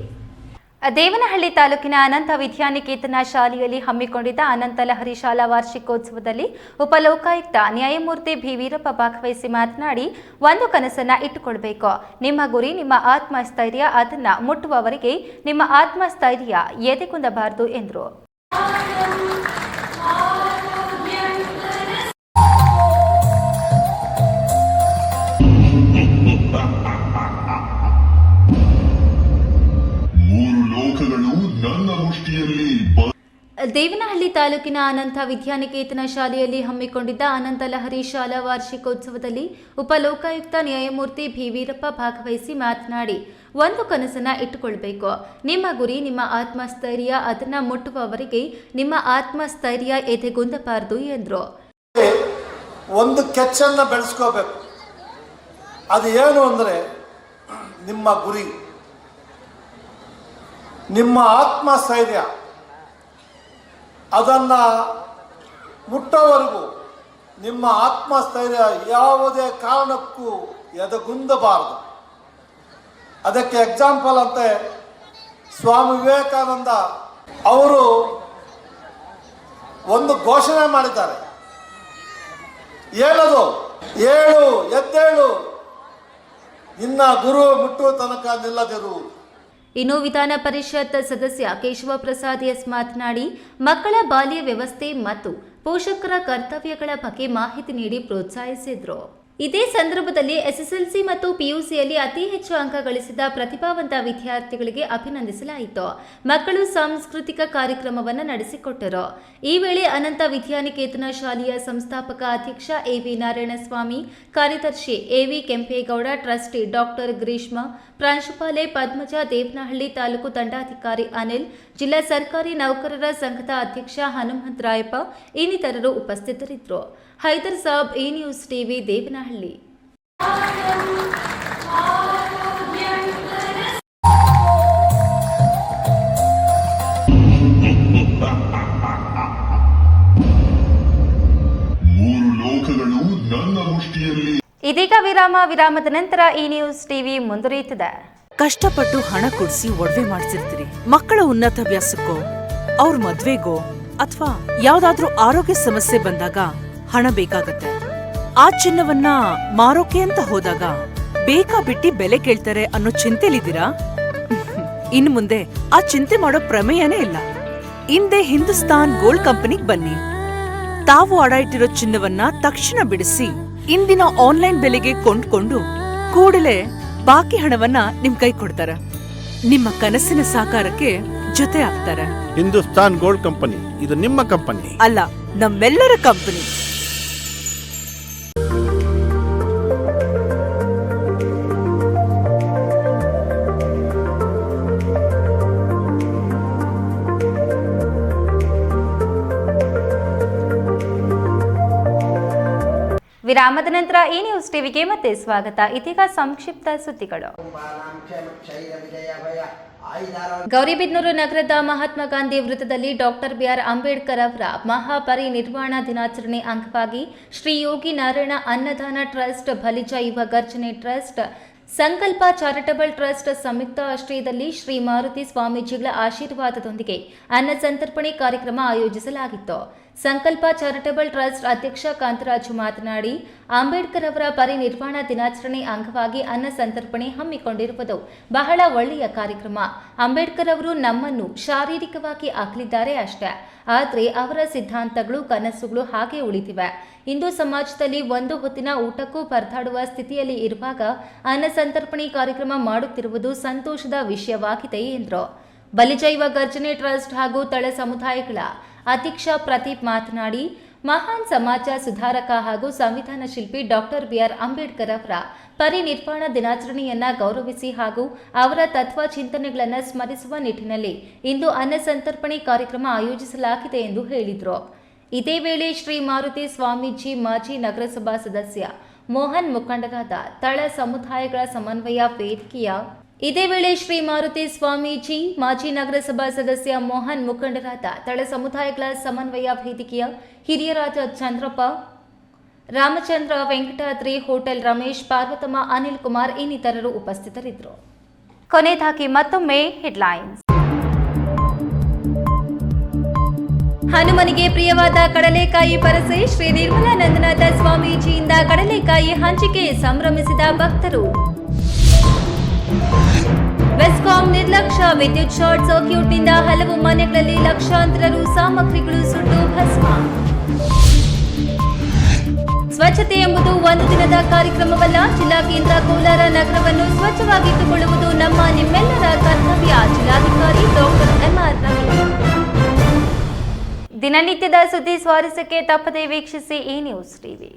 ದೇವನಹಳ್ಳಿ ತಾಲೂಕಿನ ಅನಂತ ವಿದ್ಯಾನಿಕೇತನ ಶಾಲೆಯಲ್ಲಿ ಹಮ್ಮಿಕೊಂಡಿದ್ದ ಅನಂತ ಲಹರಿ ಶಾಲಾ ವಾರ್ಷಿಕೋತ್ಸವದಲ್ಲಿ ಉಪಲೋಕಾಯುಕ್ತ ನ್ಯಾಯಮೂರ್ತಿ ಬಿ ವೀರಪ್ಪ ಭಾಗವಹಿಸಿ ಮಾತನಾಡಿ, ಒಂದು ಕನಸನ್ನ ಇಟ್ಟುಕೊಳ್ಬೇಕು. ನಿಮ್ಮ ಗುರಿ, ನಿಮ್ಮ ಆತ್ಮಸ್ಥೈರ್ಯ, ಅದನ್ನ ಮುಟ್ಟುವವರಿಗೆ ನಿಮ್ಮ ಆತ್ಮಸ್ಥೈರ್ಯ ಎದೆಗುಂದಬಾರದು ಎಂದರು. ದೇವನಹಳ್ಳಿ ತಾಲೂಕಿನ ಅನಂತ ವಿದ್ಯಾನಿಕೇತನ ಶಾಲೆಯಲ್ಲಿ ಹಮ್ಮಿಕೊಂಡಿದ್ದ ಅನಂತ ಲಹರಿ ಶಾಲಾ ವಾರ್ಷಿಕೋತ್ಸವದಲ್ಲಿ ಉಪಲೋಕಾಯುಕ್ತ ನ್ಯಾಯಮೂರ್ತಿ ಬಿ ವೀರಪ್ಪ ಭಾಗವಹಿಸಿ ಮಾತನಾಡಿ, ಒಂದು ಕನಸನ್ನ ಇಟ್ಟುಕೊಳ್ಬೇಕು. ನಿಮ್ಮ ಗುರಿ, ನಿಮ್ಮ ಆತ್ಮಸ್ಥೈರ್ಯ, ಅದನ್ನ ಮುಟ್ಟುವವರಿಗೆ ನಿಮ್ಮ ಆತ್ಮಸ್ಥೈರ್ಯ ಎದೆಗುಂದಬಾರದು ಎಂದರು. ಒಂದು ಕೆಚ್ಚನ್ನ ಬೆಳೆಸ್ಕೋಬೇಕು. ಅದು ಏನು ಅಂದ್ರೆ ನಿಮ್ಮ ಗುರಿ. ನಿಮ್ಮ ಆತ್ಮಸ್ಥೈರ್ಯ. ಅದನ್ನು ಮುಟ್ಟೋವರೆಗೂ ನಿಮ್ಮ ಆತ್ಮಸ್ಥೈರ್ಯ ಯಾವುದೇ ಕಾರಣಕ್ಕೂ ಎದಗುಂದಬಾರದು. ಅದಕ್ಕೆ ಎಕ್ಸಾಂಪಲ್ ಅಂತೆ ಸ್ವಾಮಿ ವಿವೇಕಾನಂದ ಅವರು ಒಂದು ಘೋಷಣೆ ಮಾಡಿದ್ದಾರೆ. ಏನದು ಏಳು, ಎದ್ದೇಳು. ನಿನ್ನ ಗುರು ಮುಟ್ಟುವ ತನಕ ನಿಲ್ಲದಿರುವುದು ಇನ್ನು ವಿಧಾನ ಪರಿಷತ್ ಸದಸ್ಯ ಕೇಶವ ಪ್ರಸಾದ್ ಎಸ್ ಮಾತನಾಡಿ, ಮಕ್ಕಳ ಬಾಲ್ಯ ವ್ಯವಸ್ಥೆ ಮತ್ತು ಪೋಷಕರ ಕರ್ತವ್ಯಗಳ ಬಗ್ಗೆ ಮಾಹಿತಿ ನೀಡಿ ಪ್ರೋತ್ಸಾಹಿಸಿದ್ರು. ಇದೇ ಸಂದರ್ಭದಲ್ಲಿ ಎಸ್ಎಸ್ಎಲ್ಸಿ ಮತ್ತು ಪಿಯುಸಿಯಲ್ಲಿ ಅತಿ ಹೆಚ್ಚು ಅಂಕ ಗಳಿಸಿದ ಪ್ರತಿಭಾವಂತ ವಿದ್ಯಾರ್ಥಿಗಳಿಗೆ ಅಭಿನಂದಿಸಲಾಯಿತು. ಮಕ್ಕಳು ಸಾಂಸ್ಕೃತಿಕ ಕಾರ್ಯಕ್ರಮವನ್ನು ನಡೆಸಿಕೊಟ್ಟರು. ಈ ವೇಳೆ ಅನಂತ ವಿದ್ಯಾನಿಕೇತನ ಶಾಲೆಯ ಸಂಸ್ಥಾಪಕ ಅಧ್ಯಕ್ಷ ಎವಿ ನಾರಾಯಣಸ್ವಾಮಿ, ಕಾರ್ಯದರ್ಶಿ AV Kempegowda, trustee doctor Greeshma, ಪ್ರಾಂಶುಪಾಲೆ Padmaja Devanahalli taluk ದಂಡಾಧಿಕಾರಿ ಅನಿಲ್, ಜಿಲ್ಲಾ ಸರ್ಕಾರಿ ನೌಕರರ ಸಂಘದ ಅಧ್ಯಕ್ಷ ಹನುಮಂತರಾಯಪ್ಪ, ಇನ್ನಿತರರು ಉಪಸ್ಥಿತರಿದ್ದರು. Haider Sab A news TV Devanahalli. ಮೂರು ಲೋಕಗಳು ನನ್ನ ಮುಷ್ಟಿಯಲ್ಲಿ. ಇದೀಗ ವಿರಾಮ ವಿರಾಮದ ನಂತರ ಈ ನ್ಯೂಸ್ ಟಿವಿ ಮುಂದುವರಿಯುತ್ತದೆ. ಕಷ್ಟಪಟ್ಟು ಹಣ ಕೊಡಿಸಿ ಒಡವೆ ಮಾಡಿಸಿರ್ತೀರಿ ಮಕ್ಕಳ ಉನ್ನತ ವ್ಯಾಸಕ್ಕೋ ಅವ್ರ ಮದ್ವೆಗೋ ಅಥವಾ ಯಾವ್ದಾದ್ರೂ ಆರೋಗ್ಯ ಸಮಸ್ಯೆ ಬಂದಾಗ ಹಣ ಬೇಕಾಗತ್ತೆ. ಆ ಚಿನ್ನವನ್ನ ಮಾರೋಕೆ ಅಂತ ಹೋದಾಗ ಬೇಕಾ ಬಿಟ್ಟಿ ಬೆಲೆ ಕೇಳ್ತಾರೆ ಅನ್ನೋ ಚಿಂತೆಲಿದ್ದೀರಾ? ಇನ್ ಮುಂದೆ ಆ ಚಿಂತೆ ಮಾಡೋ ಪ್ರಮೇಯನೇ ಇಲ್ಲ. ಹಿಂದೆ ಹಿಂದೂಸ್ತಾನ್ ಗೋಲ್ಡ್ ಕಂಪನಿಗ್ ಬನ್ನಿ. ತಾವು ಅಡ ಇಟ್ಟಿರೋ ಚಿನ್ನವನ್ನ ತಕ್ಷಣ ಬಿಡಿಸಿ ಇಂದಿನ ಆನ್ಲೈನ್ ಬೆಲೆಗೆ ಕೊಂಡ್ಕೊಂಡು ಕೂಡಲೇ ಬಾಕಿ ಹಣವನ್ನ ನಿಮ್ ಕೈ ಕೊಡ್ತಾರ. ನಿಮ್ಮ ಕನಸಿನ ಸಾಕಾರಕ್ಕೆ ಜೊತೆ ಆಗ್ತಾರೆ. ಹಿಂದೂಸ್ತಾನ್ ಗೋಲ್ಡ್ ಕಂಪನಿ ಇದು ನಿಮ್ಮ ಕಂಪನಿ. ಅಲ್ಲ ನಮ್ಮೆಲ್ಲರ ಕಂಪನಿ. ವಿರಾಮದ ನಂತರ ಈ ನ್ಯೂಸ್ ಟಿವಿಗೆ ಮತ್ತೆ ಸ್ವಾಗತ. ಇದೀಗ ಸಂಕ್ಷಿಪ್ತ ಸುದ್ದಿಗಳು. ಗೌರಿಬಿದನೂರು ನಗರದ ಮಹಾತ್ಮ ಗಾಂಧಿ ವೃತ್ತದಲ್ಲಿ ಡಾಕ್ಟರ್ ಬಿಆರ್ ಅಂಬೇಡ್ಕರ್ ಅವರ ಮಹಾಪರಿನಿರ್ವಾಣ ದಿನಾಚರಣೆ ಅಂಗವಾಗಿ Shri Yogi Narayana Annadana trust, Balija Yuva Garjane trust, Sankalpa charitable trust ಸಂಯುಕ್ತ ಆಶ್ರಯದಲ್ಲಿ ಶ್ರೀ ಮಾರುತಿ ಸ್ವಾಮೀಜಿಗಳ ಆಶೀರ್ವಾದದೊಂದಿಗೆ ಅನ್ನ ಸಂತರ್ಪಣೆ ಕಾರ್ಯಕ್ರಮ ಆಯೋಜಿಸಲಾಗಿತ್ತು. ಸಂಕಲ್ಪ ಚಾರಿಟಬಲ್ ಟ್ರಸ್ಟ್ ಅಧ್ಯಕ್ಷ ಕಾಂತರಾಜು ಮಾತನಾಡಿ, ಅಂಬೇಡ್ಕರ್ ಅವರ ಪರಿನಿರ್ವಾಣ ದಿನಾಚರಣೆ ಅಂಗವಾಗಿ ಅನ್ನ ಸಂತರ್ಪಣೆ ಹಮ್ಮಿಕೊಂಡಿರುವುದು ಬಹಳ ಒಳ್ಳೆಯ ಕಾರ್ಯಕ್ರಮ. ಅಂಬೇಡ್ಕರ್ ಅವರು ನಮ್ಮನ್ನು ಶಾರೀರಿಕವಾಗಿ ಆಗಲಿದ್ದಾರೆ ಅಷ್ಟೇ, ಆದರೆ ಅವರ ಸಿದ್ಧಾಂತಗಳು, ಕನಸುಗಳು ಹಾಗೆ ಉಳಿದಿವೆ. ಇಂದು ಸಮಾಜದಲ್ಲಿ ಒಂದು ಹೊತ್ತಿನ ಊಟಕ್ಕೂ ಪರದಾಡುವ ಸ್ಥಿತಿಯಲ್ಲಿ ಇರುವಾಗ ಅನ್ನ ಸಂತರ್ಪಣೆ ಕಾರ್ಯಕ್ರಮ ಮಾಡುತ್ತಿರುವುದು ಸಂತೋಷದ ವಿಷಯವಾಗಿದೆ ಎಂದರು. ಬಲಿಜೈವ ಗರ್ಜನೆ ಟ್ರಸ್ಟ್ ಹಾಗೂ ತಳ ಸಮುದಾಯಗಳ ಅಧ್ಯಕ್ಷ ಪ್ರದೀಪ್ ಮಾತನಾಡಿ, ಮಹಾನ್ ಸಮಾಜ ಸುಧಾರಕ ಹಾಗೂ ಸಂವಿಧಾನ ಶಿಲ್ಪಿ ಡಾಕ್ಟರ್ ಬಿಆರ್ ಅಂಬೇಡ್ಕರ್ ಅವರ ಪರಿನಿರ್ವಾಣ ದಿನಾಚರಣೆಯನ್ನ ಗೌರವಿಸಿ ಹಾಗೂ ಅವರ ತತ್ವ ಚಿಂತನೆಗಳನ್ನು ಸ್ಮರಿಸುವ ನಿಟ್ಟಿನಲ್ಲಿ ಇಂದು ಅನ್ನ ಸಂತರ್ಪಣೆ ಕಾರ್ಯಕ್ರಮ ಆಯೋಜಿಸಲಾಗಿದೆ ಎಂದು ಹೇಳಿದರು. ಇದೇ ವೇಳೆ ಶ್ರೀ ಮಾರುತಿ ಸ್ವಾಮೀಜಿ ಮಾಜಿ ನಗರಸಭಾ ಸದಸ್ಯ ಮೋಹನ್ ಮುಖಂಡರಾದ ತಳ ಸಮುದಾಯಗಳ ಸಮನ್ವಯ ವೇದಿಕೆಯ ಇದೇ ವೇಳೆ ಶ್ರೀ ಮಾರುತಿ ಸ್ವಾಮೀಜಿ, ಮಾಜಿ ನಗರಸಭಾ ಸದಸ್ಯ ಮೋಹನ್ ಮುಖಂಡರಾದ ತಳ ಸಮುದಾಯಗಳ ಸಮನ್ವಯ ವೇದಿಕೆಯ ಹಿರಿಯರಾದ ಚಂದ್ರಪ್ಪ, ರಾಮಚಂದ್ರ ವೆಂಕಟಾದ್ರಿ ಹೋಟೆಲ್ ರಮೇಶ್, ಪಾರ್ವತಮ್ಮ ಅನಿಲ್ ಕುಮಾರ್ ಇನ್ನಿತರರು ಉಪಸ್ಥಿತರಿದ್ದರು. ಕೊನೆದಾಗಿ ಮತ್ತೊಮ್ಮೆ ಹೆಡ್ಲೈನ್ಸ್. ಹನುಮನಿಗೆ ಪ್ರಿಯವಾದ ಕಡಲೆಕಾಯಿ ಪರಸೆ ಶ್ರೀ ನಿರ್ಮಲಾನಂದನಾಥ ಸ್ವಾಮೀಜಿಯಿಂದ ಕಡಲೆಕಾಯಿ ಹಂಚಿಕೆ ಸಂಭ್ರಮಿಸಿದ ಭಕ್ತರು. ಬೆಸ್ಕಾಂ ನಿರ್ಲಕ್ಷ್ಯ, ವಿದ್ಯುತ್ ಶಾರ್ಟ್ ಸರ್ಕ್ಯೂಟ್ನಿಂದ ಹಲವು ಮನೆಗಳಲ್ಲಿ ಲಕ್ಷಾಂತರ ರು ಸಾಮಗ್ರಿಗಳು ಸುಟ್ಟು ಭಸ್ಮ. ಸ್ವಚ್ಛತೆ ಎಂಬುದು ಒಂದು ದಿನದ ಕಾರ್ಯಕ್ರಮವಲ್ಲ, ಜಿಲ್ಲಾ ಕೇಂದ್ರ ಕೋಲಾರ ನಗರವನ್ನು ಸ್ವಚ್ಛವಾಗಿಟ್ಟುಕೊಳ್ಳುವುದು ನಮ್ಮ ನಿಮ್ಮೆಲ್ಲರ ಕರ್ತವ್ಯ, ಜಿಲ್ಲಾಧಿಕಾರಿ ಡಾಕ್ಟರ್ ಎಂಆರ್ ದಿನನಿತ್ಯದ ಸುದ್ದಿ ಸ್ವಾರಸ್ಯಕ್ಕೆ ತಪ್ಪದೇ ವೀಕ್ಷಿಸಿ ಈ ನ್ಯೂಸ್ ಟಿವಿ.